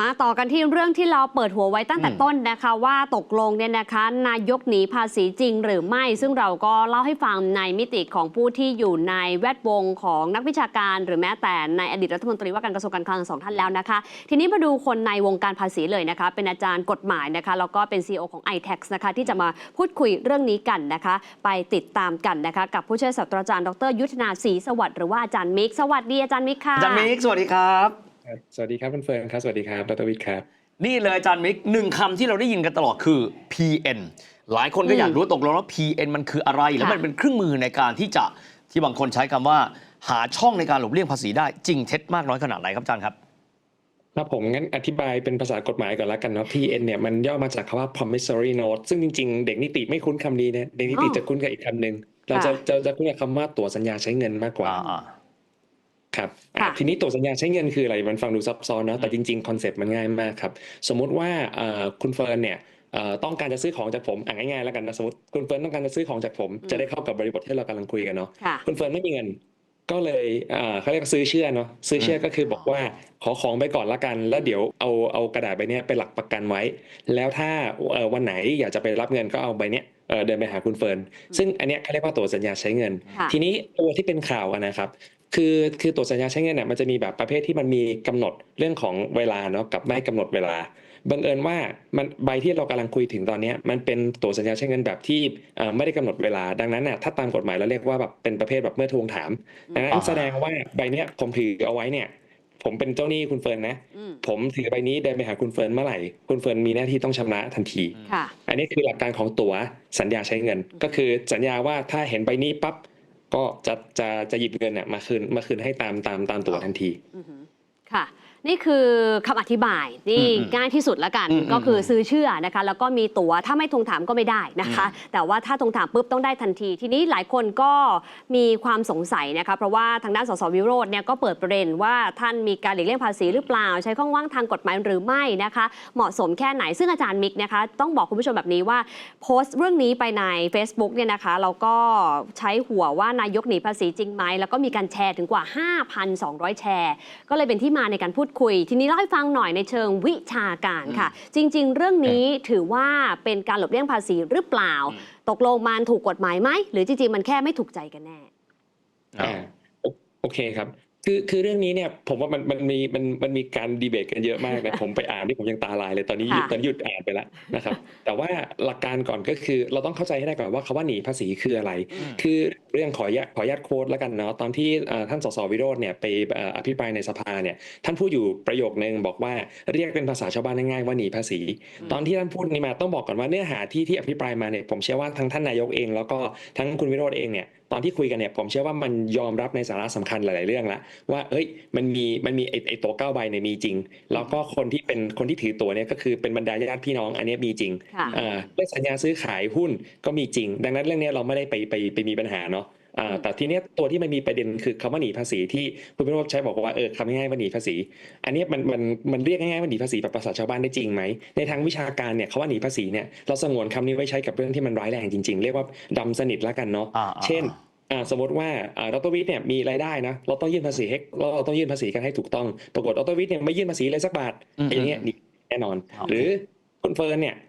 มาต่อกันที่เรื่องที่เราเปิดหัวไว้ตั้งแต่อืมต้นนะคะ ว่าตกลงเนี่ยนะคะ นายกหนีภาษีจริงหรือไม่ ซึ่งเราก็เล่าให้ฟังในมิติของผู้ที่อยู่ในแวดวงของนักวิชาการ หรือแม้แต่ในอดีตรัฐมนตรีว่าการกระทรวงการคลังสองท่านแล้วนะคะ ทีนี้มาดูคนในวงการภาษีเลยนะคะ เป็นอาจารย์กฎหมายนะคะแล้วก็เป็น CEO ของ iTax นะคะที่จะมาพูดคุยเรื่องนี้กันนะคะ ไปติดตามกันนะคะ กับผู้ช่วยศาสตราจารย์ดรยุทธนาศรีสวัสดิ์หรือว่าอาจารย์มิกสวัสดีอาจารย์มิกค่ะอาจารย์มิกสวัสดีครับครับ สวัสดีครับคุณเฟิร์นครับ สวัสดีครับดรวิทย์ครับ นี่เลยอาจารย์มิกหนึ่งคำที่เราได้ยินกันตลอดคือ PN หลายคนก็อืมอยากรู้ตกลงว่า PN มันคืออะไร แล้วค่ะมันเป็นเครื่องมือในการที่จะที่บางคนใช้คำว่า หาช่องในการหลบเลี่ยงภาษีได้จริงเท็จมากน้อยขนาดไหนครับอาจารย์ครับครับผมงั้นอธิบายเป็นภาษากฎหมายก่อนละกันเนาะ PN เนี่ยมันย่อมาจากคำว่า promissory note ซึ่งจริงๆ เด็กนิติไม่คุ้นคำนี้นะเด็กนิติอ๋อจะคุ้นกับอีกคำหนึ่งเราจะค่ะจะจะคุ้นกับคำว่าตั๋วสัญญาใช้เงินมากกว่าอ่า ครับค่ะอะทีนี้ตั๋วสัญญาใช้เงินคืออะไรมันฟังดูซับซ้อนเนาะแต่จริงๆคอนเซ็ปต์มันง่ายมากครับสมมุติว่าเอ่อคุณเฟิร์นเนี่ยเอ่อต้องการจะซื้อของจากผมอะง่ายๆแล้วกันนะสมมติคุณเฟิร์นต้องการจะซื้อของจากผมอืมจะได้เข้ากับบริบทที่เรากำลังคุยกันเนาะค่ะคุณเฟิร์นไม่มีเงินก็เลยเอ่อเขาเรียกว่าซื้อเชื่อเนาะซื้อเชื่อก็คือบอกว่าขอของไปก่อนละกัน แล้วเดี๋ยวเอาเอากระดาษใบเนี้ยไปหลักประกันไว้ แล้วถ้าเอ่อวันไหนอยากจะไปรับเงินก็เอาใบเนี้ยเอ่อเดินไปหาคุณเฟิร์นซึ่งอันเนี้ยเขาเรียกว่าตัวสัญญาใช้เงินค่ะทีนี้ตัวที่เป็นข่าวอะนะครับ คือคือตัวสัญญาใช้เงินเนี่ยมันจะมีแบบประเภทที่มันมีกำหนดเรื่องของเวลาเนาะกับไม่กำหนดเวลาบังเอิญว่ามันใบที่เรากำลังคุยถึงตอนเนี้ยมันเป็นตัวสัญญาใช้เงินแบบที่เอ่อไม่ได้กำหนดเวลาดังนั้นน่ะถ้าตามกฎหมายเราเรียกว่าแบบเป็นประเภทแบบเมื่อทวงถามดังนั้นอ่าแสดงว่าใบเนี้ยผมถือเอาไว้เนี่ยผมเป็นเจ้าหนี้คุณเฟิร์นนะอืมผมถือใบนี้เดินไปหาคุณเฟิร์นเมื่อไหร่ คุณเฟิร์นมีหน้าที่ต้องชำระทันทีค่ะอันนี้คือหลักการของตั๋วสัญญาใช้เงิน ก็คือสัญญาว่าถ้าเห็นใบนี้ปั๊บ ก็จะจะจะหยิบเงินเนี่ยมาคืนมาคืนให้ตามตามตามตั๋วทันทีอือหือค่ะ นี่คือคำอธิบายนี่อืมอืมง่ายที่สุดแล้วกันอืมอืมก็คือซื้อเชื่อนะคะ แล้วก็มีตั๋วถ้าไม่ทวงถามก็ไม่ได้นะคะอืมแต่ว่าถ้าทวงถามปุ๊บต้องได้ทันที ทีนี้หลายคนก็มีความสงสัยนะคะ เพราะว่าทางด้านสสวิโรจน์เนี่ยก็เปิดประเด็นว่าท่านมีการหลีกเลี่ยงภาษีหรือเปล่า ใช้ข้องว่างทางกฎหมายหรือไม่นะคะ เหมาะสมแค่ไหนซึ่งอาจารย์มิกนะคะ ต้องบอกคุณผู้ชมแบบนี้ว่า โพสต์เรื่องนี้ไปใน Facebook เนี่ยนะคะเราก็ใช้หัวว่านายกหนีภาษีจริงไหมแล้วก็มีการแชร์ถึงกว่า 5,200 แชร์ ก็เลยเป็นที่มาในการพูดคุย ทีนี้เล่าให้ฟังหน่อยในเชิงวิชาการค่ะ จริง ๆ เรื่องนี้ถือว่าเป็นการหลบเลี่ยงภาษีหรือเปล่าอืมตกลงมันถูกกฎหมายไหมหรือจริงๆมันแค่ไม่ถูกใจกันแน่ อ่าโอโอเคครับ คือคือเรื่องนี้เนี่ยผมว่ามันมันมีมันมันมีการดีเบตกันเยอะมากนะผมไปอ่านที่ผมยังตาลายเลยตอนนี้หยุดค่ะตอนนี้หยุดอ่านไปแล้วนะครับ แต่ว่าหลักการก่อนก็คือเราต้องเข้าใจให้ได้ก่อนว่าคำว่าหนีภาษีคืออะไรอืมคือเรื่องขออนุญาตขออนุญาตโค้ดแล้วกันเนาะตอนที่เอ่อท่านสสวิโรจน์เนี่ยไปเอ่ออภิปรายในสภาเนี่ยท่านพูดอยู่ประโยคนึงบอกว่าเรียกเป็นภาษาชาวบ้านง่ายๆว่าหนีภาษี ตอนที่ท่านพูดนี้มาต้องบอกก่อนว่าเนื้อหาที่ที่อภิปรายมาเนี่ยผมเชื่อว่าทั้งท่านนายกเอง แล้วก็ทั้งคุณวิโรจน์เองเนี่ยตอนที่คุยกันเนี่ยผมเชื่อว่ามันยอมรับในสาระสำคัญหลาย ๆ เรื่องละว่าเอ้ยมันมีมันมีไอ้ไอ้ตัวเก้าใบเนี่ยมีจริง แล้วก็คนที่เป็นคนที่ถือตัวเนี่ยก็คือเป็นบรรดาญาติพี่น้องอันเนี้ยมีจริงค่ะอ่าเรื่องสัญญาซื้อขายหุ้นก็มีจริง ดังนั้นเรื่องเนี้ยเราไม่ได้ไปไปไปมีปัญหาเนาะอ่าอืม แต่ทีเนี้ยตัวที่มันมีประเด็นคือคำว่าหนีภาษีที่คุณพิโรจน์ใช้บอกว่าเออคำง่ายๆว่าหนีภาษี อันเนี้ยมันมันมันเรียกง่ายๆว่าหนีภาษีแบบภาษาชาวบ้านได้จริงไหมในทางวิชาการเนี่ยคำว่าหนีภาษีเนี่ยเราสงวนคำนี้ไว้ใช้กับเรื่องที่มันร้ายแรงจริง ๆ เรียกว่าดำสนิทแล้วกันเนาะอ่าอ่าเช่นอ่าสมมติว่าอ่าดรวิทย์เนี่ยมีรายได้นะเราต้องยื่นภาษีให้เราเราต้องยื่นภาษีกันให้ถูกต้อง ปรากฏดรวิทย์เนี่ยไม่ยื่นภาษีเลยสักบาทอืมไอ้เนี้ยหนีแน่นอนครับหรือคุณเฟิร์นเนี่ยอ่า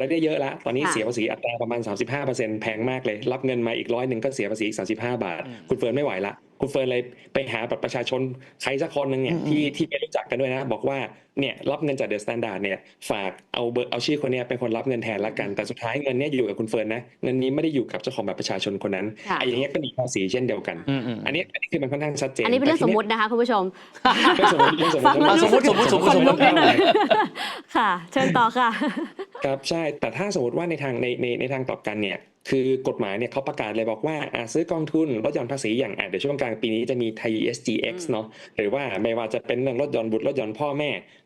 รายได้เยอะแล้วตอนนี้ค่ะเสียภาษีอัตราประมาณ 35%แพงมากเลย รับเงินมาอีกร้อยหนึ่งก็เสียภาษีอีก35 บาทอืมคุณเฟิร์นไม่ไหวละคุณเฟิร์นเลยไปหาบัตรประชาชนใครสักคนหนึ่งเนี่ยอืมที่ที่ไม่รู้จักกันด้วยนะ บอกว่า เนี่ยรับเงินจากเดอะสแตนดาร์ดเนี่ยฝากเอาเบอร์เอาชื่อคนเนี้ยเป็นคนรับเงินแทนละกัน แต่สุดท้ายเงินเนี่ยอยู่กับคุณเฟิร์นนะเงินนี้ไม่ได้อยู่กับเจ้าของบัตรประชาชนคนนั้นค่ะไอ้อย่างเงี้ยก็หนีภาษีเช่นเดียวกันอืมอืมอันนี้อันนี้คือมันค่อนข้างชัดเจนอันนี้เป็นเรื่องแต่สทีมยมตินะคะคุณผู้ชมเรื่องสมมติเรื่องสมมฟังติแล้วสมมุติสมมุติสมมุติขนลุกนิดหนึ่งค่ะ เชิญต่อค่ะ ครับใช่แต่ถ้าสมมติว่าในทางในในในทางกลับกันเนี่ยคือกฎหมายเนี่ยเขาประกาศเลยบอกว่าอะซื้อกองทุนลดหย่อนภาษีอย่างอะเดี๋ยวช่วงกลางปีนี้จะมีไทย SGX อืมเนาะหรือว่าไม่ว่าจะเป็นเรื่องลดหย่อนบุตรลดหย่อนพ่อแม่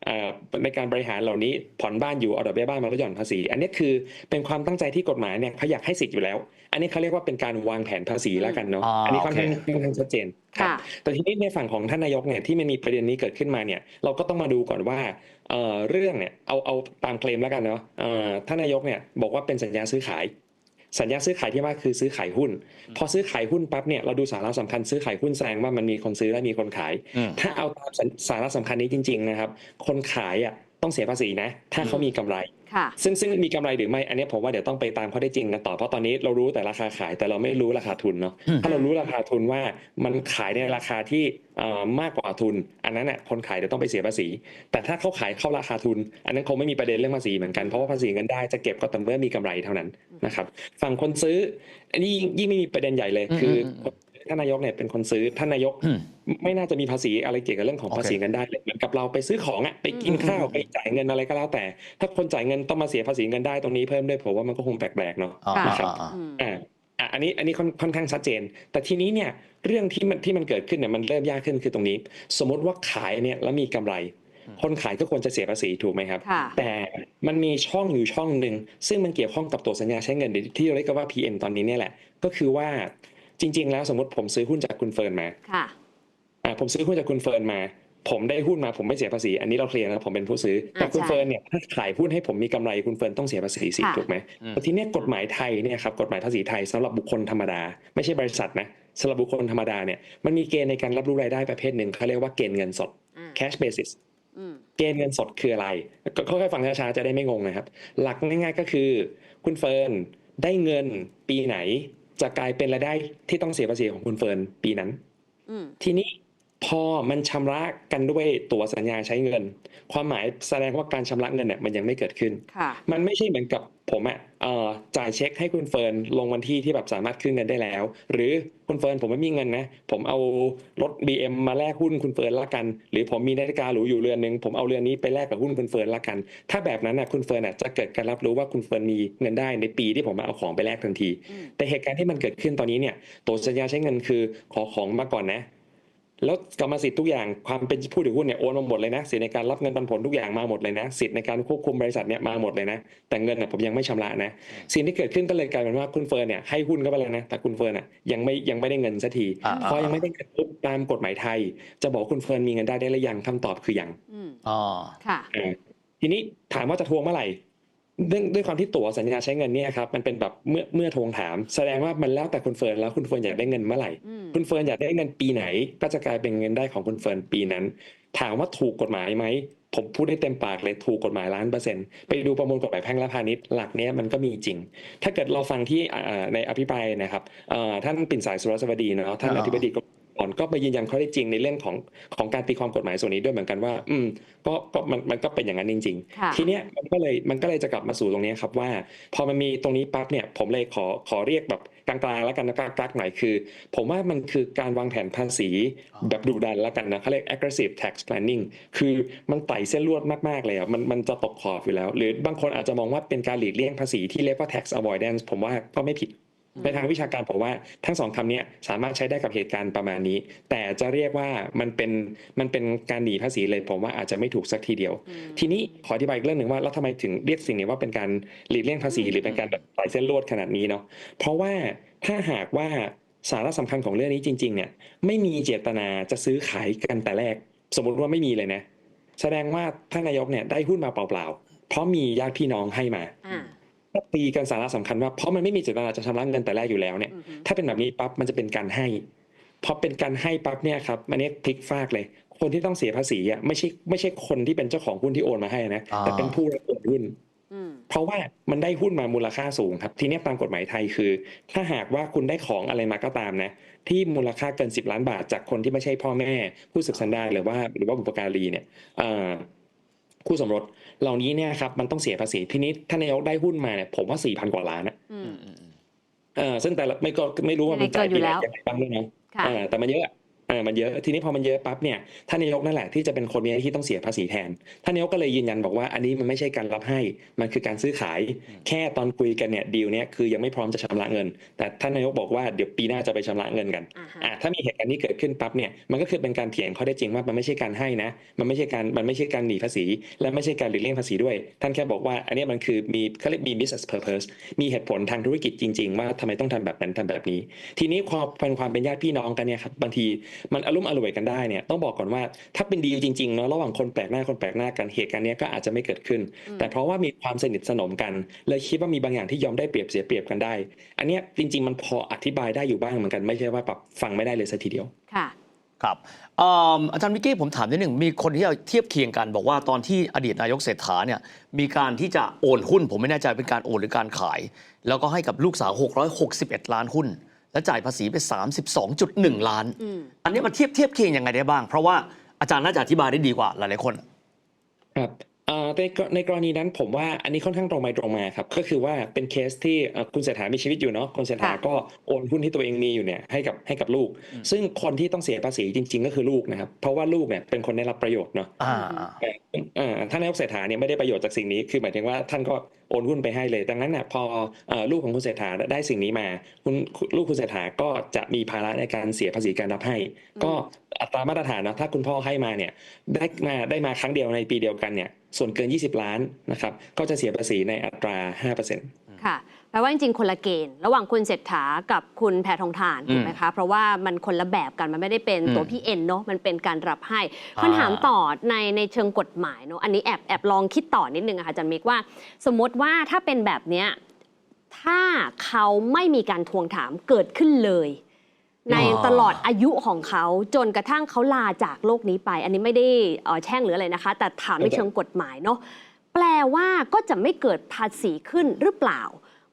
อ่าในการบริหารเหล่านี้ผ่อนบ้านอยู่เอาดอกเบี้ยบ้านมาลดหย่อนภาษี อันนี้คือเป็นความตั้งใจที่กฎหมายเนี่ยเขาอยากให้สิทธิ์อยู่แล้ว อันนี้เขาเรียกว่าเป็นการวางแผนภาษีแล้วกันเนาะอ่าอันนี้ค่อนข้างโอเคค่อนข้างชัดเจนครับค่ะแต่ทีนี้ในฝั่งของท่านนายกเนี่ยที่มันมีประเด็นนี้เกิดขึ้นมาเนี่ยเราก็ต้องมาดูก่อนว่าเอ่อเรื่องเนี่ยเอาเอาตามเคลมแล้วกันเนาะเอ่อท่านนายกเนี่ยบอกว่าเป็นสัญญาซื้อขาย สัญญาซื้อขายที่ว่าคือซื้อขายหุ้น พอซื้อขายหุ้นปั๊บเนี่ยเราดูสาระสำคัญซื้อขายหุ้นแสดงว่ามันมีคนซื้อและมีคนขายอืมถ้าเอาตามสาระสำคัญนี้จริง ๆ นะครับ คนขายอะต้องเสียภาษีนะ ถ้าเขามีกำไรค่ะ ซึ่งซึ่งมีกำไรหรือไม่อันนี้ผมว่าเดี๋ยวต้องไปตามข้อได้จริงกันต่อเพราะตอนนี้เรารู้แต่ราคาขายแต่เราไม่รู้ราคาทุนเนาะอืมถ้าเรารู้ราคาทุนว่ามันขายในราคาที่เอ่อมากกว่าทุน อันนั้นน่ะคนขายเดี๋ยวต้องไปเสียภาษี แต่ถ้าเขาขายเข้าราคาทุน อันนั้นคงไม่มีประเด็นเรื่องภาษีเหมือนกันเพราะว่าภาษีเงินได้จะเก็บก็ต่อเมื่อมีกำไรเท่านั้นนะครับฝั่งคนซื้ออันนี้ยิ่งยิ่งไม่มีประเด็นใหญ่เลยคืออ ท่านนายกเนี่ยเป็นคนซื้อท่านนายกอืมไม่น่าจะมีภาษีอะไรเกี่ยวกับเรื่องของโอเคภาษีเงินได้เลยเหมือนกับเราไปซื้อของอะไปกินอืมข้าวไปจ่ายเงินอะไรก็แล้วแต่ ถ้าคนจ่ายเงินต้องมาเสียภาษีเงินได้ตรงนี้เพิ่มด้วยผมว่ามันก็คงแปลกๆเนาะอ่าค่ะอ่าอ่าอืมอ่าอะอันนี้อันนี้ค่อนค่อนข้างชัดเจน แต่ทีนี้เนี่ยเรื่องที่มันที่มันเกิดขึ้นเนี่ยมันเริ่มยากขึ้นคือตรงนี้ สมมติว่าขายเนี่ยแล้วมีกำไร คนขายก็ควรจะเสียภาษีถูกไหมครับค่ะแต่มันมีช่องอยู่ช่องหนึ่งซึ่งมันเกี่ยวข้องกับตัวสัญญาใช้เงินหรือที่เราเรียกกันว่า PM ตอนนี้เนี่ยแหละ ก็คือว่า จริง ๆ แล้วสมมติผมซื้อหุ้นจากคุณเฟิร์นมาค่ะอ่าผมซื้อหุ้นจากคุณเฟิร์นมา ผมได้หุ้นมาผมไม่เสียภาษี อันนี้เราเคลียร์นะผมเป็นผู้ซื้อแต่อ่าคุณใช่เฟิร์นเนี่ยถ้าขายหุ้นให้ผมมีกำไรคุณเฟิร์นต้องเสียภาษีสิค่ะถูกไหมอืมแต่ทีเนี้ยกฎหมายไทยเนี่ยครับกฎหมายภาษีไทยสำหรับบุคคลธรรมดา ไม่ใช่บริษัทนะสำหรับบุคคลธรรมดาเนี่ยมันมีเกณฑ์ในการรับรู้รายได้ประเภทหนึ่งเขาเรียกว่าเกณฑ์เงินสดอ่า cash basis อืมเกณฑ์เงินสดคืออะไรก็ค่อยๆฟังช้าๆจะได้ไม่งงนะครับ หลักง่ายๆก็คือ คุณเฟิร์นได้เงินปีไหน จะกลายเป็นรายได้ที่ต้องเสียภาษีของคุณเฟิร์นปีนั้นอืมทีนี้ พอมันชำระกันด้วยตัวสัญญาใช้เงิน ความหมายแสดงว่าการชำระเงินเนี่ยมันยังไม่เกิดขึ้นค่ะมันไม่ใช่เหมือนกับผมอะเอ่อจ่ายเช็คให้คุณเฟิร์นลงวันที่ที่แบบสามารถขึ้นเงินได้แล้ว หรือคุณเฟิร์นผมไม่มีเงินนะ ผมเอารถ BM มาแลกหุ้นคุณเฟิร์นละกัน หรือผมมีนาฬิกาหรูอยู่เรือนหนึ่งผมเอาเรือนนี้ไปแลกกับหุ้นคุณเฟิร์นละกัน ถ้าแบบนั้นน่ะคุณเฟิร์นอะจะเกิดการรับรู้ว่าคุณเฟิร์นมีเงินได้ในปีที่ผมมาเอาของไปแลกทันทีอืมแต่เหตุการณ์ที่มันเกิดขึ้นตอนนี้เนี่ยตัวสัญญาใช้เงินคือขอของมาก่อนนะ แล้วกรรมสิทธิ์ทุกอย่างความเป็นผู้ถือหุ้นเนี่ยโอนมาหมดเลยนะสิทธิในการรับเงินปันผลทุกอย่างมาหมดเลยนะสิทธิ์ในการควบคุมบริษัทเนี่ยมาหมดเลยนะ แต่เงินน่ะผมยังไม่ชำระนะสิ่งที่เกิดขึ้นก็เลยกลายเป็นว่าคุณเฟิร์นเนี่ยให้หุ้นก็ไปแล้วนะแต่คุณเฟิร์นอะยังไม่ยังไม่ได้เงินสักทีอ่าพอยังไม่ได้เงินปุ๊บตามกฎหมายไทย จะบอกคุณเฟิร์นมีเงินได้ได้หรือยังคำตอบคือยังอืมอ๋อค่ะอ่าทีนี้ถามว่าจะทวงเมื่อไหร่ เรื่องด้วยความที่ตั๋วสัญญาใช้เงินเนี่ยครับมันเป็นแบบเมื่อเมื่อทวงถาม แสดงว่ามันแล้วแต่คุณเฟิร์นแล้วคุณเฟิร์นอยากได้เงินเมื่อไหร่อืมคุณเฟิร์นอยากได้เงินปีไหน ก็จะกลายเป็นเงินได้ของคุณเฟิร์นปีนั้น ถามว่าถูกกฎหมายไหมผมพูดได้เต็มปากเลยถูกกฎหมายล้านเปอร์เซ็นต์ไปดูประมวลกฎหมายแพ่งและพาณิชย์หลักเนี้ยมันก็มีจริง ถ้าเกิดเราฟังที่อ่าในอภิปรายนะครับเอ่อท่านปิ่นสายสุรสวัสดีเนาะท่านอ่าอธิบดีกรมก่ อนก็ไปยืนยันข้อได้จริงในเรื่องของของการตีความกฎหมายส่วนนี้ด้วยเหมือนกันว่า อืมก็ก็มันมันก็เป็นอย่างนั้นจริงๆค่ะทีเนี้ยมันก็เลยมันก็เลยจะกลับมาสู่ตรงเนี้ยครับว่า พอมันมีตรงนี้ปั๊บเนี่ย ผมเลยขอขอเรียกแบบกลางๆแล้วกันนะกลางๆหน่อยคือ ผมว่ามันคือการวางแผนภาษีอ๋อแบบดุดันแล้วกันนะเขาเรียก aggressive tax planning คือมันไต่เส้นลวดมากๆเลยอะมันมันจะตกขอบอยู่แล้ว หรือบางคนอาจจะมองว่าเป็นการหลีกเลี่ยงภาษีที่เรียกว่า tax avoidance ผมว่าก็ไม่ผิด ในทางวิชาการผมว่าทั้งสองคำเนี้ยสามารถใช้ได้กับเหตุการณ์ประมาณนี้ แต่จะเรียกว่ามันเป็นมันเป็นการหนีภาษีเลยผมว่าอาจจะไม่ถูกสักทีเดียวอืมทีนี้ขออธิบายอีกเรื่องหนึ่งว่าแล้วทำไมถึงเรียกสิ่งนี้ว่าเป็นการหลีกเลี่ยงภาษีหรือเป็นการแบบไต่เส้นลวดขนาดนี้เนาะเพราะว่าถ้าหากว่าสาระสำคัญของเรื่องนี้จริง ๆ เนี่ย ไม่มีเจตนาจะซื้อขายกันแต่แรก สมมติว่าไม่มีเลยนะ แสดงว่าท่านนายกเนี่ยได้หุ้นมาเปล่าๆเพราะมีญาติพี่น้องให้มาอ่า ถ้าตีกันสาระสำคัญว่าเพราะมันไม่มีเจตนาจะชำระเงินแต่แรกอยู่แล้วเนี่ยอือฮึถ้าเป็นแบบนี้ปั๊บมันจะเป็นการให้พอเป็นการให้ปั๊บเนี่ยครับอันนี้พลิกฟากเลย คนที่ต้องเสียภาษีอะไม่ใช่ไม่ใช่คนที่เป็นเจ้าของหุ้นที่โอนมาให้นะอ่าแต่เป็นผู้รับโอนหุ้นอืมเพราะว่ามันได้หุ้นมามูลค่าสูงครับ ทีนี้ตามกฎหมายไทยคือ ถ้าหากว่าคุณได้ของอะไรมาก็ตามนะ ที่มูลค่าเกิน10ล้านบาทจากคนที่ไม่ใช่พ่อแม่ ผู้สืบสันดานหรือว่าหรือว่าบุปการีเนี่ยเอ่อ คู่สมรสเหล่านี้เนี่ยครับมันต้องเสียภาษีทีนี้ท่านนายกได้หุ้นมาเนี่ยผมว่า4,000กว่าล้านนะอือืมมอืมอืมเออซึ่งแต่ละไม่ก็ไม่รู้ว่ามันจ่ายยังไงก็อยู่ปีไหนแล้วยังไงบ้างด้วยนะค่ะเออแต่มันเยอะเออมันเยอะทีนี้พอมันเยอะปั๊บเนี่ยท่านนายกนั่นแหละที่จะเป็นคนมีหน้าที่ต้องเสียภาษีแทนท่านนายกก็เลยยืนยันบอกว่าอันนี้มันไม่ใช่การรับให้มันคือการซื้อขาย แค่ตอนคุยกันเนี่ยดีลเนี่ยคือยังไม่พร้อมจะชำระเงิน แต่ท่านนายกบอกว่าเดี๋ยวปีหน้าจะไปชำระเงินกันอ่าฮะอะถ้ามีเหตุการณ์นี้เกิดขึ้นปั๊บเนี่ยมันก็คือเป็นการเถียงข้อได้จริงว่ามันไม่ใช่การให้นะ มันไม่ใช่การมันไม่ใช่การหนีภาษี และไม่ใช่การหลีกเลี่ยงภาษีด้วย ท่านแค่บอกว่าอันเนี้ยมันคือมีเขาเรียกมี business purpose มีเหตุผลทางธุรกิจจริง ๆ ว่าทำไมต้องทำแบบนั้นทำแบบนี้ ทีนี้ความเป็นความเป็นญาติพี่น้องกันเนี่ยครับบางทีมันอารมณ์อร่วยกันได้เนี่ยต้องบอกก่อนว่าถ้าเป็นดีลจริงๆเนาะระหว่างคนแปลกหน้าคนแปลกหน้ากันเหตุการณ์เนี้ยก็อาจจะไม่เกิดขึ้นอืมแต่เพราะว่ามีความสนิทสนมกันเลยคิดว่ามีบางอย่างที่ยอมได้เปรียบเสียเปรียบกันได้ อันเนี้ยจริง ๆ มันพออธิบายได้อยู่บ้างเหมือนกันไม่ใช่ว่าแบบฟังไม่ได้เลยสัทีเดียวค่ะครับเอิ่มอาจารย์มิกกี้ผมถามนิดหนึ่งมีคนที่เทียบเคียงกัน บอกว่าตอนที่อดีตนายกเศรษฐาเนี่ยมีการที่จะโอนหุ้น ผมไม่แน่ใจเป็นการโอนหรือการขาย แล้วก็ให้กับลูกสาว 661 ล้านหุ้น และจ่ายภาษีไป 32.1 ล้านอืมอันนี้มาเทียบเทียบเคียงยังไงได้บ้าง เพราะว่าอาจารย์น่าจะอธิบายได้ดีกว่าหลายๆคน ครับเอ่อ ในกรในกรณีนั้นผมว่าอันนี้ค่อนข้างตรงไปตรงมาครับ ก็คือว่าเป็นเคสที่เอ่อคุณเศรษฐามีชีวิตอยู่เนาะคุณเศรษฐาค่ะก็โอนหุ้นที่ตัวเองมีอยู่เนี่ยให้กับให้กับลูกอืมซึ่งคนที่ต้องเสียภาษีจริง ๆ ก็คือลูกนะครับ เพราะว่าลูกเนี่ยเป็นคนได้รับประโยชน์เนาะอ่าเอ่อเอ่อท่านนายกเศรษฐาเนี่ยไม่ได้ประโยชน์จากสิ่งนี้ คือหมายถึงว่าท่านก็โอนหุ้นไปให้เลย ดังนั้นเนี่ยพอเอ่อลูกของคุณเศรษฐาได้สิ่งนี้มาคุณลูกคุณเศรษฐาก็จะมีภาระในการเสียภาษีการรับให้ ก็อัตรามาตรฐานนะถ้าคุณพ่อให้มาเนี่ยได้มาได้มาครั้งเดียวในปีเดียวกันเนี่ย ส่วนเกิน 20 ล้านนะครับก็จะเสียภาษีในอัตรา 5%ค่ะแปลว่าจริงๆ คนละเกณฑ์ ระหว่างคุณเศรษฐากับคุณแพทองทานอืมถูกไหมคะ เพราะว่ามันคนละแบบกัน มันไม่ได้เป็นอืมตัวพี่เอ็นเนาะมันเป็นการรับให้อ่าคำถามต่อในในเชิงกฎหมายเนาะอันนี้แอบแอบลองคิดต่อนิดนึงอะค่ะอาจันมิกว่า สมมติว่าถ้าเป็นแบบเนี้ยถ้าเขาไม่มีการทวงถามเกิดขึ้นเลย ในอ๋อตลอดอายุของเขาจนกระทั่งเขาลาจากโลกนี้ไป อันนี้ไม่ได้เอ่อแช่งหรืออะไรนะคะ แต่ถามในเชิงกฎหมายเนาะแปลว่าก็จะไม่เกิดภาษีขึ้นหรือเปล่า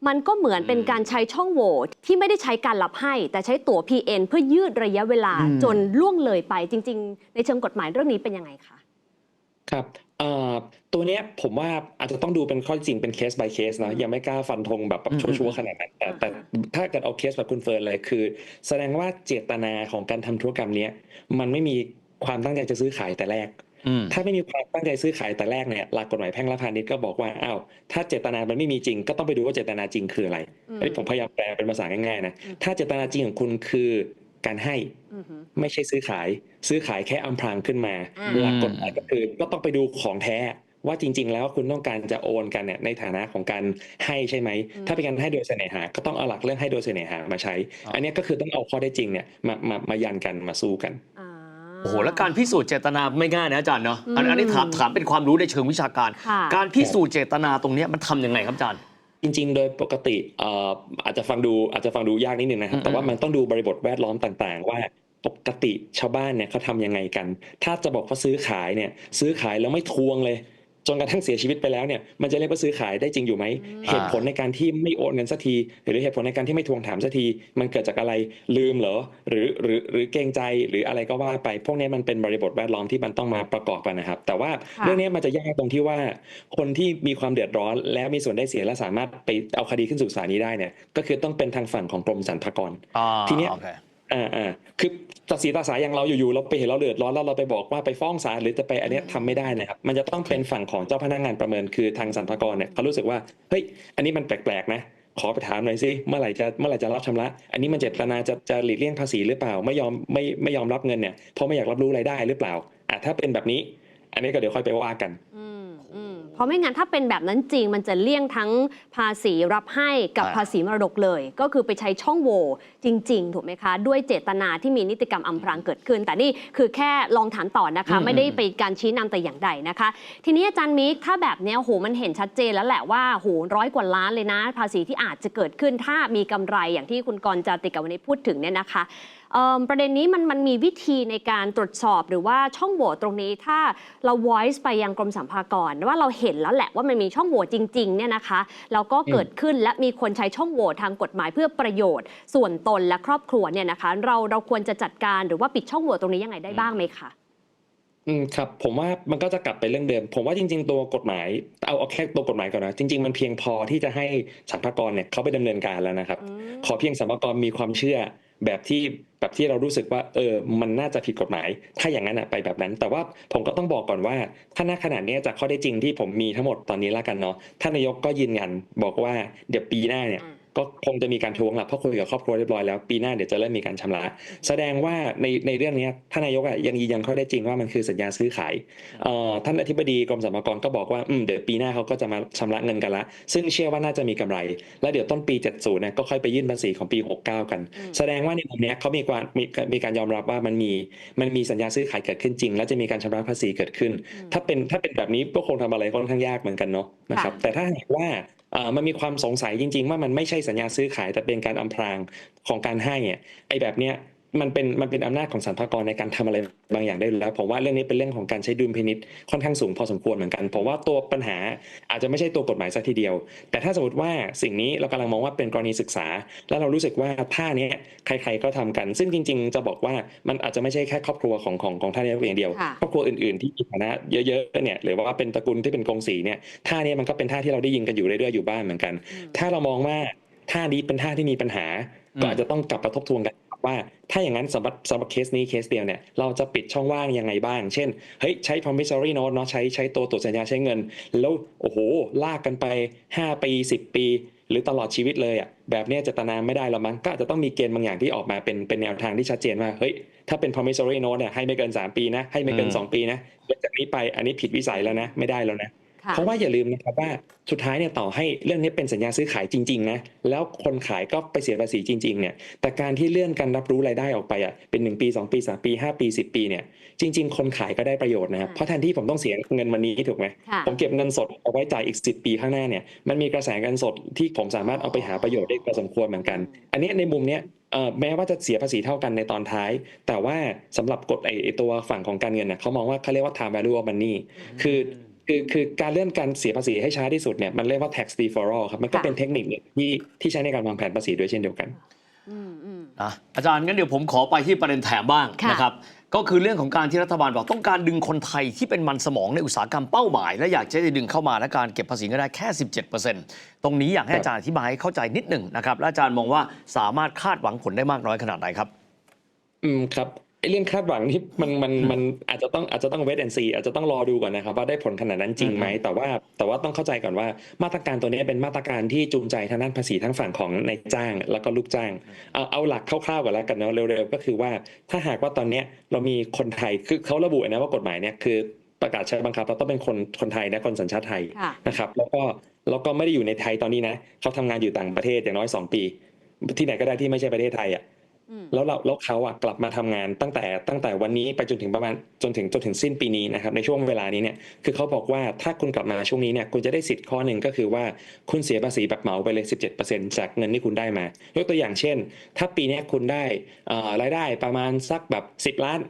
มันก็เหมือนเป็นการใช้ช่องโหว่ที่ไม่ได้ใช้การรับให้ แต่ใช้ตั๋ว PN เพื่อยืดระยะเวลาอืมจนล่วงเลยไปจริง ๆ ในเชิงกฎหมายเรื่องนี้เป็นยังไงคะครับ เอ่อตัวเนี้ยผมว่าอาจจะต้องดูเป็นข้อจริงเป็นเคส by เคสนะยังไม่กล้าฟันธงแบบแบบอืมชัวร์ๆขนาดนั้นแต่แต่ถ้าเกิดเอาเคสแบบคุณเฟิร์นเลยคือ แสดงว่าเจตนาของการทำธุรกรรมเนี้ยมันไม่มีความตั้งใจจะซื้อขายแต่แรกอืมถ้าไม่มีความตั้งใจซื้อขายแต่แรกเนี่ยหลักกฎหมายแพ่งและพาณิชย์ก็บอกว่าอ้าวถ้าเจตนามันไม่มีจริง ก็ต้องไปดูว่าเจตนาจริงคืออะไรอืมอันนี้ผมพยายามแปลเป็นภาษาง่ายๆนะอืมถ้าเจตนาจริงของคุณคือ การให้อือหือไม่ใช่ซื้อขาย ซื้อขายแค่อำพรางขึ้นมาอ่าหลักกฎหมายก็คือก็ต้องไปดูของแท้ว่าจริง ๆ แล้วคุณต้องการจะโอนกันเนี่ยในฐานะของการให้ใช่ไหม ถ้าเป็นการให้โดยเสน่หา ก็ต้องเอาหลักเรื่องให้โดยเสน่หามาใช้อ่าอันเนี้ยก็คือต้องเอาข้อได้จริงเนี่ยมามามายันกันมาสู้กันอ่าโอ้โหแล้วการพิสูจน์เจตนาไม่ง่ายนะอาจารย์เนาะอันอืมอันนี้ถามถามเป็นความรู้ในเชิงวิชาการค่ะการพิสูจน์เจตนาตรงเนี้ยมันทำยังไงครับอาจารย์ จริง ๆ โดยปกติเอ่ออาจจะฟังดูอาจจะฟังดูยากนิดนึงนะครับอืมแต่ว่ามันต้องดูบริบทแวดล้อมต่างๆ ว่าปกติชาวบ้านเนี่ยเขาทำยังไงกัน ถ้าจะบอกว่าซื้อขายเนี่ย ซื้อขายแล้วไม่ทวงเลย จนกระทั่งเสียชีวิตไปแล้วเนี่ยมันจะเรียกว่าซื้อขายได้จริงอยู่ไหมอืมเหตุผลในการที่ไม่โอนเงินสักที หรือเหตุผลในการที่ไม่ทวงถามสักที มันเกิดจากอะไรลืมเหรอหรือหรือหรือเกรงใจหรืออะไรก็ว่าไป พวกนี้มันเป็นบริบทแวดล้อมที่มันต้องมาประกอบกันนะครับ แต่ว่าค่ะเรื่องนี้มันจะยากตรงที่ว่า คนที่มีความเดือดร้อน และมีส่วนได้เสียและสามารถไปเอาคดีขึ้นสู่ศาลนี้ได้เนี่ยก็คือต้องเป็นทางฝั่งของกรมสรรพากรอ่าทีเนี้ยโอเคอ่าอ่าคือ ตัดสีตาสายอย่างเราอยู่ๆเราไปเห็นเราเดือดร้อนแล้วเราไปบอกว่าไปฟ้องศาลหรือจะไปอันเนี้ยทำไม่ได้นะครับมันจะต้องเป็นฝั่งของเจ้าพนักงานประเมินคือทางสรรพากรเนี่ยเขารู้สึกว่าเฮ้ยอันนี้มันแปลกๆนะขอไปถามหน่อยสิเมื่อไหร่จะเมื่อไหร่จะรับชำระ อันนี้มันเจตนาจะจะหลีกเลี่ยงภาษีหรือเปล่า ไม่ยอมไม่ไม่ยอมรับเงินเนี่ยเพราะไม่อยากรับรู้รายได้หรือเปล่าอะถ้าเป็นแบบนี้ อันนี้ก็เดี๋ยวค่อยไปว่ากันอืมอืมเพ ราะไม่งั้นถ้าเป็นแบบนั้นจริง มันจะเลี่ยงทั้งภาษีรับให้กับอ่าภาษีมรดกเลย ก็คือไปใช้ช่องโหว่จริง ๆ ถูกไหมคะ ด้วยเจตนาที่มีนิติกรรมอำพรางเกิดขึ้น แต่นี่คือแค่ลองถามต่อนะคะอืมไม่ได้ไปการชี้นำแต่อย่างใดนะคะ ทีนี้อาจารย์มิกถ้าแบบเนี้ยโหมันเห็นชัดเจนแล้วแหละว่าโหร้อยกว่าล้านเลยนะ ภาษีที่อาจจะเกิดขึ้นถ้ามีกำไรอย่างที่คุณกรณ์จาติกบวันนี้พูดถึงเนี่ยนะคะเอิ่ม ประเด็นนี้มันมันมีวิธีในการตรวจสอบหรือว่าช่องโหว่ตรงนี้ถ้าเรา voice ไปยังกรมสรรพากรว่าเราเห็นแล้วแหละว่ามันมีช่องโหว่จริงๆเนี่ยนะคะแล้วก็เกิดขึ้นและมีคนใช้ช่องโหว่ทางกฎหมายเพื่อประโยชน์ ส่วนตนและครอบครัวเนี่ยนะคะ เราเราควรจะจัดการหรือว่าปิดช่องโหว่ตรงนี้ยังไงได้บ้างไหมคะอืมครับผมว่ามันก็จะกลับไปเรื่องเดิม ผมว่าจริง ๆ ตัวกฎหมาย เอาเอาแค่ตัวกฎหมายก่อนนะจริง ๆ มันเพียงพอที่จะให้สรรพากรเนี่ยเขาไปดำเนินการแล้วนะครับ ขอเพียงสรรพากรมีความเชื่อ แบบที่แบบที่เรารู้สึกว่าเออมันน่าจะผิดกฎหมาย ถ้าอย่างนั้นอะไปแบบนั้น แต่ว่าผมก็ต้องบอกก่อนว่า ถ้าณขนาดนี้จากข้อได้จริงที่ผมมีทั้งหมดตอนนี้ละกันเนาะท่านนายกก็ยืนยันบอกว่าเดี๋ยวปีหน้าเนี่ย ก็คงจะมีการทวงแหละเพราะคุยกับครอบครัวเรียบร้อยแล้วปีหน้าเดี๋ยวจะเริ่มมีการชำระ แสดงว่าในในเรื่องเนี้ยท่านนายกอะยังยืนยันข้อได้จริงว่ามันคือสัญญาซื้อขายเอ่อท่านอธิบดีกรมสรรพากรก็บอกว่าอืมเดี๋ยวปีหน้าเขาก็จะมาชำระเงินกันละ ซึ่งเชื่อว่าน่าจะมีกำไร แล้วเดี๋ยวต้นปี 70เนี่ยก็ค่อยไปยื่นภาษีของปี 69 กันอืมแสดงว่าในมุมเนี้ยเขามีการมีมีการยอมรับว่ามันมีมันมีสัญญาซื้อขายเกิดขึ้นจริง แล้วจะมีการชำระภาษีเกิดขึ้น ถ้าเป็นถ้าเป็นแบบนี้ก็คงทำอะไรค่อนข้างยากเหมือนกันเนาะนะครับค่ะแต่ถ้าหากว่าเอ่อ มันมีความสงสัยจริง ๆ ว่ามันไม่ใช่สัญญาซื้อขายแต่เป็นการอำพรางของการให้เนี่ยไอ้แบบเนี้ย มันเป็นมันเป็นอำนาจของสรรพากรในการทำอะไรบางอย่างได้อยู่แล้วผมว่าเรื่องนี้เป็นเรื่องของการใช้ดุลพินิษค่อนข้างสูงพอสมควรเหมือนกันผมว่าตัวปัญหาอาจจะไม่ใช่ตัวกฎหมายซะทีเดียว แต่ถ้าสมมติว่าสิ่งนี้เรากำลังมองว่าเป็นกรณีศึกษา แล้วเรารู้สึกว่าท่าเนี้ยใคร ๆก็ทำกัน ซึ่งจริง ๆ จะบอกว่ามันอาจจะไม่ใช่แค่ครอบครัวของของของท่านนายกอย่างเดียวค่ะครอบครัวอื่นๆที่มีฐานะเยอะๆเนี่ยหรือว่าเป็นตระกูลที่เป็นกงสีเนี่ยท่าเนี้ยมันก็เป็นท่าที่เราได้ยินกันอยู่เรื่อยๆอยู่บ้านเหมือนกัน ถ้าเรามองว่าท่านี้เป็นท่าที่มีปัญหาอืมก็อาจจะต้องกลับมาทบทวนกัน ว่าถ้าอย่างนั้นสำหรับสำหรับเคสนี้เคสเดียวเนี่ยเราจะปิดช่องว่างยังไงบ้าง เช่นเฮ้ยใช้ promissory note เนาะใช้ใช้ตัวตัวสัญญาใช้เงิน แล้วโอ้โหลากกันไป 5 ปี 10 ปี หรือตลอดชีวิตเลยอะแบบเนี้ยเจตนาไม่ได้แล้วมั้งก็อาจจะต้องมีเกณฑ์บางอย่างที่ออกมาเป็นเป็นแนวทางที่ชัดเจนว่าเฮ้ยถ้าเป็น promissory note เนี่ยให้ไม่เกิน 3 ปีนะให้ไม่เกินอืม2ปีนะหลังจากนี้ไปอันนี้ผิดวิสัยแล้วนะไม่ได้แล้วนะค่ะ เพราะว่าอย่าลืมนะครับว่าสุดท้ายเนี่ยต่อให้เรื่องนี้เป็นสัญญาซื้อขายจริง ๆ นะ แล้วคนขายก็ไปเสียภาษีจริง ๆ เนี่ย แต่การที่เลื่อนการรับรู้รายได้ออกไปอะเป็น1ปี 2 ปี 3 ปี 5 ปี 10 ปีเนี่ยจริง ๆ คนขายก็ได้ประโยชน์นะครับอืมเพราะแทนที่ผมต้องเสียเงินวันนี้ถูกไหมค่ะผมเก็บเงินสดเอาไว้จ่ายอีก 10 ปีข้างหน้าเนี่ยมันมีกระแสเงินสดที่ผมสามารถเอาไปหาประโยชน์ได้พอสมควรเหมือนกัน อันนี้ในมุมเนี้ยเอ่อแม้ว่าจะเสียภาษีเท่ากันในตอนท้าย แต่ว่าสำหรับกฎไอ้ไอ้ตัวฝั่งของการเงินเนี่ยเขามองว่าเขาเรียกว่า time value of money คือ คือคือการเลื่อนการเสียภาษีให้ช้าที่สุดเนี่ยมันเรียกว่า tax deferral ครับมันก็ค่ะเป็นเทคนิคหนึ่งที่ที่ใช้ในการวางแผนภาษีด้วยเช่นเดียวกันอืมอืมนะอาจารย์งั้นเดี๋ยวผมขอไปที่ประเด็นแถมบ้างค่ะนะครับก็คือเรื่องของการที่รัฐบาลบอกต้องการดึงคนไทยที่เป็นมันสมองในอุตสาหกรรมเป้าหมาย และอยากจะได้ดึงเข้ามาและการเก็บภาษีก็ได้แค่ 17%ตรงนี้อยากให้ครับอาจารย์อธิบายให้เข้าใจนิดหนึ่งนะครับและอาจารย์มองว่าสามารถคาดหวังผลได้มากน้อยขนาดไหนครับ อืมครับไอ้ เรื่องคาดหวังนี่มันมันมันอาจจะต้องอาจจะต้องเวทแอนซีอาจจะต้องรอดูก่อนนะครับว่าได้ผลขนาดนั้นจริงไหมอืมแต่ว่าแต่ว่าต้องเข้าใจก่อนว่ามาตรการตัวนี้เป็นมาตรการที่จูงใจทางด้านภาษีทั้งฝั่งของนายจ้าง แล้วก็ลูกจ้างเอาเอาหลักคร่าวๆก่อนแล้วกันเนาะเร็วๆก็คือว่าถ้าหากว่าตอนเนี้ยเรามีคนไทยคือเขาระบุนะว่ากฎหมายเนี่ยคือประกาศใช้บังคับเราต้องเป็นคนคนไทยนะคนสัญชาติไทยค่ะนะครับแล้วก็แล้วก็ไม่ได้อยู่ในไทยตอนนี้นะเขาทำงานอยู่ต่างประเทศอย่างน้อย 2 ปี ที่ไหนก็ได้ที่ไม่ใช่ประเทศไทยอะอืม แล้วเราแล้วเขาอะกลับมาทำงานตั้งแต่ตั้งแต่วันนี้ไปจนถึงประมาณจนถึงจนถึงสิ้นปีนี้นะครับในช่วงเวลานี้เนี่ยคือเขาบอกว่าถ้าคุณกลับมาช่วงนี้เนี่ยคุณจะได้สิทธิ์ข้อหนึ่งก็คือว่าคุณเสียภาษีแบบเหมาไปเลย 17%จากเงินที่คุณได้มายกตัวอย่างเช่น ถ้าปีนี้คุณได้อ่อรายได้ประมาณสักแบบ 10 ล้าน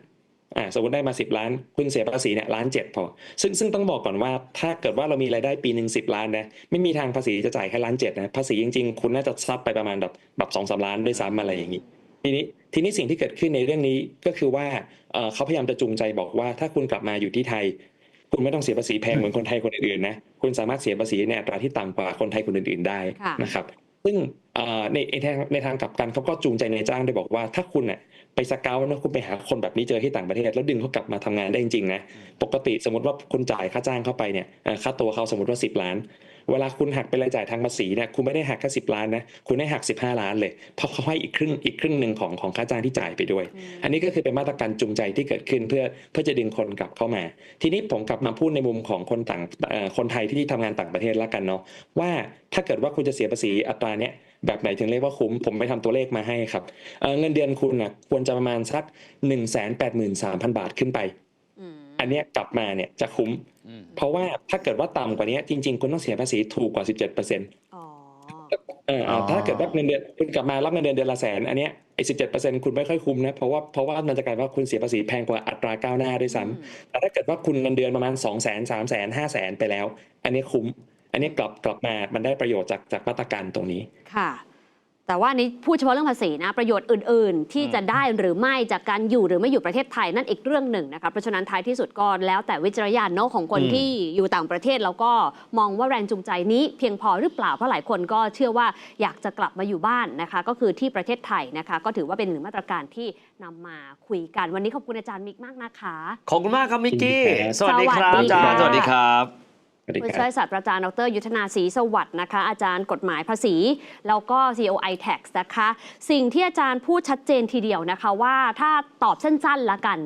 อ่าสมมติได้มา 10 ล้าน คุณเสียภาษีเนี่ยล้านเจ็ดพอ ซึ่งซึ่งต้องบอกก่อนว่าถ้าเกิดว่าเรามีรายได้ปีหนึ่งสิล้านนะไม่มีทางภาษีจะจ่ายแค่ล้านเจ็ดนะภาษีจริงๆ คุณน่าจะซับไปประมาณแบบแบบสองสาล้านด้วยซ้ำอะไรอย่างนี้ ทีนี้ทีนี้สิ่งที่เกิดขึ้นในเรื่องนี้ก็คือว่าเอ่อเขาพยายามจะจูงใจบอกว่าถ้าคุณกลับมาอยู่ที่ไทย คุณไม่ต้องเสียภาษีแพงเหมือนคนไทยคนอื่นๆนะคุณสามารถเสียภาษีในอัตราที่ต่ำกว่าคนไทยคนอื่นๆได้ค่ะนะครับ ซึ่งเอ่อในในทางในทางกลับกันเขาก็จูงใจในายจ้างได้บอกว่าถ้าคุณเนี่ยไปสเกลนะคุณไปหาคนแบบนี้เจอที่ต่างประเทศ แล้วดึงเขากลับมาทำงานได้จริงๆนะปกติสมมติว่าคุณจ่ายค่าจ้างเข้าไปเนี่ยเอ่อค่าตัวเขาสมมติว่า 10 ล้าน เวลาคุณหักเป็นรายจ่ายทางภาษีเนี่ยคุณไม่ได้หักแค่สิล้านนะคุณได้หัก15ล้านเลย เพราะเขาให้อีกครึ่งอีกครึ่งหนึ่งของของค่าจ้างที่จ่ายไปด้วย อันนี้ก็คือเป็นมาตรการจูงใจที่เกิดขึ้นเพื่อเพื่อจะดึงคนกลับเข้ามา ทีนี้ผมกลับมาพูดในมุมของคนต่างเอ่อคนไทยที่ทำงานต่างประเทศแล้วกันเนาะว่าถ้าเกิดว่าคุณจะเสียภาษีอัตราเนี้ยแบบไหนถึงเรียกว่าคุ้ม ผมไปทำตัวเลขมาให้ครับเอ่อเงินเดือนคุณนะควรจะประมาณสัก 1 8 3 0 0 0 บาทขึ้นไป อืมอันเนี้ยกลับมาเนี่ยจะคุ้มอืมเพราะว่าถ้าเกิดว่าต่ำกว่านี้จริง ๆ คุณต้องเสียภาษีถูกกว่า 17%เอ๋ออออ๋อถ้าเกิดว่าเงินเดือนคุณกลับมารับเงินเดือนเดือนละแสนอันเนี้ยไอ้สิบเจ็ดเปอร์เซ็นต์คุณไม่ค่อยคุ้มนะเพราะว่าเพราะว่ามันจะกลายว่าคุณเสียภาษีแพงกว่าอัตราก้าวหน้าด้วยซ้ำแต่ถ้าเกิดว่าคุณเงินเดือนประมาณ2 0 0 0 0 0 3 0 0 0 0 5 0 0 0 0ไปแล้ว อันนี้คุ้ม อันนี้กลับกลับมามันได้ประโยชน์จากจากมาตรการตรงนี้ ค่ะ แต่ว่านี้พูดเฉพาะเรื่องภาษีนะประโยชน์อื่น ๆ ที่จะได้หรือไม่จากการอยู่หรือไม่อยู่ประเทศไทยนั่นอีกเรื่องหนึ่งนะคะเพราะฉะนั้นท้ายที่สุดก็แล้วแต่วิจารณญาณเนอะของคนอืมที่อยู่ต่างประเทศแล้วก็มองว่าแรงจูงใจนี้เพียงพอหรือเปล่าเพราะหลายคนก็เชื่อว่าอยากจะกลับมาอยู่บ้านนะคะ ก็คือที่ประเทศไทยนะคะ ก็ถือว่าเป็นหนึ่งมาตรการที่นำมาคุยกันวันนี้ขอบคุณอาจารย์มิกมากนะคะขอบคุณมากครับมิกกี้ครับสวัสดีครับสวัสดีอาจารย์ค่ะสวัสดีครับสวัสดี ผู้ช่วยศาสตราจารย์ดรยุทธนาศรีสวัสดิ์นะคะ อาจารย์กฎหมายภาษี แล้วก็ COI Tax นะคะ สิ่งที่อาจารย์พูดชัดเจนทีเดียวนะคะว่าถ้าตอบสั้นๆละกัน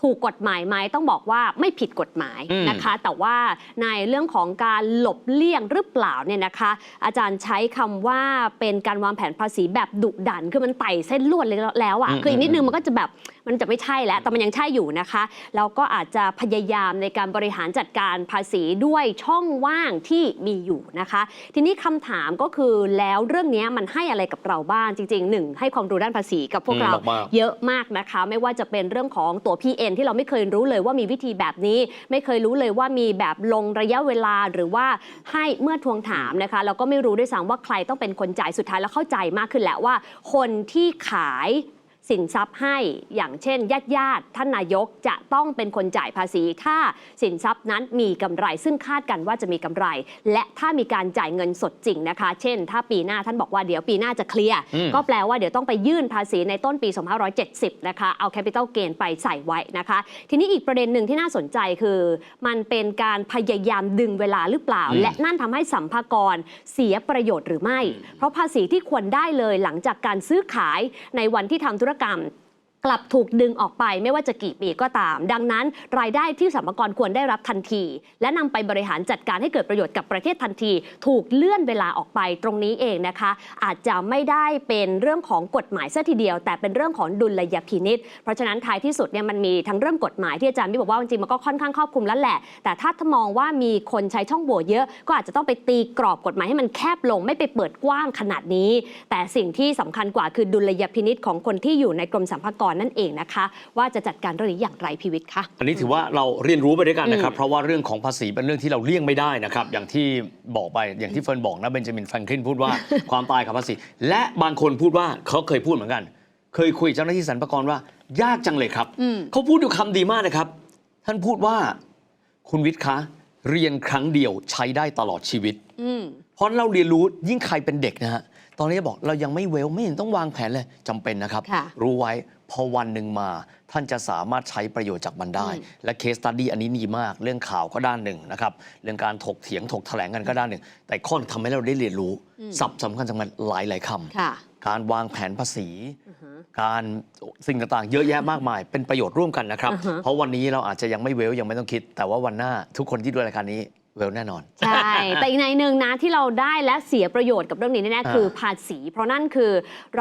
ถูกกฎหมายไหมต้องบอกว่าไม่ผิดกฎหมายอืมนะคะ แต่ว่าในเรื่องของการหลบเลี่ยงหรือเปล่าเนี่ยนะคะ อาจารย์ใช้คำว่าเป็นการวางแผนภาษีแบบดุดัน คือมันไต่เส้นลวดเลยแล้วอะอืมคืออีกนิดนึงมันก็จะแบบมันจะไม่ใช่แล้ว แต่มันยังใช่อยู่นะคะแล้วก็อาจจะพยายามในการบริหารจัดการภาษีด้วยช่องว่างที่มีอยู่นะคะ ทีนี้คำถามก็คือแล้วเรื่องนี้มันให้อะไรกับเราบ้างจริงๆหนึ่งให้ความรู้ด้านภาษีกับพวกอืมเรามากๆเยอะมากนะคะ ไม่ว่าจะเป็นเรื่องของตัวนที่เราไม่เคยรู้เลยว่ามีวิธีแบบนี้ ไม่เคยรู้เลยว่ามีแบบลงระยะเวลาหรือว่าให้เมื่อทวงถามนะคะเราก็ไม่รู้ด้วยซ้ำว่าใครต้องเป็นคนจ่ายสุดท้ายแล้วเข้าใจมากขึ้นแล้วว่า คนที่ขาย สินทรัพย์ให้ อย่างเช่นญาติญาติๆท่านนายกจะต้องเป็นคนจ่ายภาษีถ้าสินทรัพย์นั้นมีกำไร ซึ่งคาดกันว่าจะมีกำไร และถ้ามีการจ่ายเงินสดจริงนะคะ เช่น ถ้าปีหน้าท่านบอกว่าเดี๋ยวปีหน้าจะเคลียร์อืมก็แปลว่าเดี๋ยวต้องไปยื่นภาษีในต้นปี 2570 นะคะ เอา capital gain ไปใส่ไว้นะคะ ทีนี้อีกประเด็นหนึ่งที่น่าสนใจคือ มันเป็นการพยายามดึงเวลาหรือเปล่าอืมและนั่นทำให้สัมภากรเสียประโยชน์หรือไม่ เพราะภาษีที่ควรได้เลยหลังจากการซื้อขายในวันที่ทำธุรกรรม กลับถูกดึงออกไปไม่ว่าจะกี่ปีก็ตาม ดังนั้นรายได้ที่สัมภากรควรได้รับทันที และนำไปบริหารจัดการให้เกิดประโยชน์กับประเทศทันที ถูกเลื่อนเวลาออกไปตรงนี้เองนะคะ อาจจะไม่ได้เป็นเรื่องของกฎหมายซะทีเดียว แต่เป็นเรื่องของดุลยพินิษเพราะฉะนั้นท้ายที่สุดเนี่ยมันมีทั้งเรื่องกฎหมายที่อาจารย์พี่บอกว่าจริงมันก็ค่อนข้างครอบคลุมแล้วแหละ แต่ถ้ามองว่ามีคนใช้ช่องโหว่เยอะ ก็อาจจะต้องไปตีกรอบกฎหมายให้มันแคบลงไม่ไปเปิดกว้างขนาดนี้ แต่สิ่งที่สำคัญกว่าคือดุลยพินิษของคนที่อยู่ในกรมสรรพากรนั่นเองนะคะ ว่าจะจัดการเรื่องนี้อย่างไรพิวิทย์คะอันนี้ถือว่าเราเรียนรู้ไปด้วยกันนะครับอืมเพราะว่าเรื่องของภาษีเป็นเรื่องที่เราเลี่ยงไม่ได้นะครับ อย่างที่บอกไปอย่างที่เฟิร์นบอกนะเบนจามินแฟรงคลินพูดว่าความตายกับภาษี และบางคนพูดว่าเขาเคยพูดเหมือนกัน เคยคุยกับเจ้าหน้าที่สรรพากรว่า ยากจังเลยครับอืมเขาพูดอยู่คำดีมากนะครับ ท่านพูดว่าคุณวิทย์คะเรียนครั้งเดียวใช้ได้ตลอดชีวิตอืมเพราะเราเรียนรู้ยิ่งใครเป็นเด็กนะฮะ ตอนนี้บอกเรายังไม่เวลไม่เห็นต้องวางแผนเลยจำเป็นนะครับค่ะรู้ไว้ พอวันหนึ่งมา ท่านจะสามารถใช้ประโยชน์จากมันได้อืมและเคสตัดดี้อันนี้ดีมาก เรื่องข่าวก็ด้านหนึ่งนะครับ เรื่องการถกเถียงถกแถลงกันก็ด้านหนึ่ง แต่ข้อหนึ่งทำให้เราได้เรียนรู้ศัพท์สำคัญสำคัญหลายหลายๆคำค่ะการวางแผนภาษีอือฮะการสิ่งต่างๆ เยอะแยะมากมาย เป็นประโยชน์ร่วมกันนะครับอ่าฮะเพราะวันนี้เราอาจจะยังไม่เวลยังไม่ต้องคิด แต่ว่าวันหน้าทุกคนที่ดูรายการนี้ เวลแน่นอน ใช่ แต่อีกในหนึ่งนะที่เราได้และเสียประโยชน์กับเรื่องนี้แน่อ่าๆคือภาษี เพราะนั่นคือ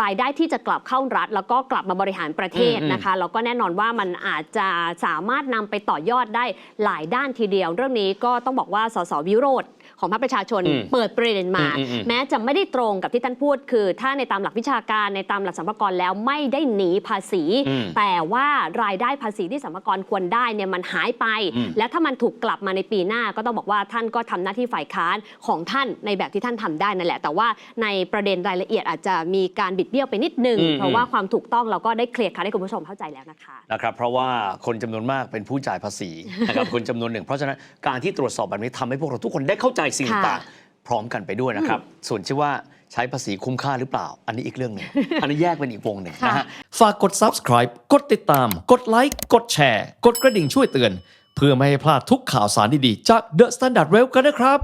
รายได้ที่จะกลับเข้ารัฐ แล้วก็กลับมาบริหารประเทศอืมนะคะแล้วก็แน่นอนว่ามันอาจจะสามารถนำไปต่อยอดได้หลายด้านทีเดียว เรื่องนี้ก็ต้องบอกว่าสสวิโรธ ของพรรคประชาชนอืมเปิดประเด็นมาอืมอืมอืมแม้จะไม่ได้ตรงกับที่ท่านพูด คือ ถ้าในตามหลักวิชาการในตามหลักสัมภากรแล้วไม่ได้หนีภาษีอืมแต่ว่ารายได้ภาษีที่สัมภากรควรได้เนี่ยมันหายไปอืมและถ้ามันถูกกลับมาในปีหน้าก็ต้องบอกว่าท่านก็ทำหน้าที่ฝ่ายค้านของท่านในแบบที่ท่านทำได้นั่นแหละ แต่ว่าในประเด็นรายละเอียดอาจจะมีการบิดเบี้ยวไปนิดนึงอืมเพราะว่าความถูกต้องเราก็ได้เคลียร์คัดให้คุณผู้ชมเข้าใจแล้วนะคะนะครับเพราะว่าคนจำนวนมากเป็นผู้จ่ายภาษีนะครับคนจำนวนหนึ่งเพราะฉะนั้นการที่ตรวจสอบแบบนี้ทำให้พวกเราทุกคนได้เข้าใจสิ่งค่ะต่างๆพร้อมกันไปด้วยนะครับ ส่วนที่ว่าใช้ภาษีคุ้มค่าหรือเปล่า อันนี้อีกเรื่องหนึ่ง อันนี้แยกเป็นอีกวงหนึ่งนะฮะ ฝากกด subscribe กดติดตาม กดไลค์ กดแชร์ กดกระดิ่งช่วยเตือน เพื่อไม่ให้พลาดทุกข่าวสารดีๆ จาก The Standard Well กันนะครับ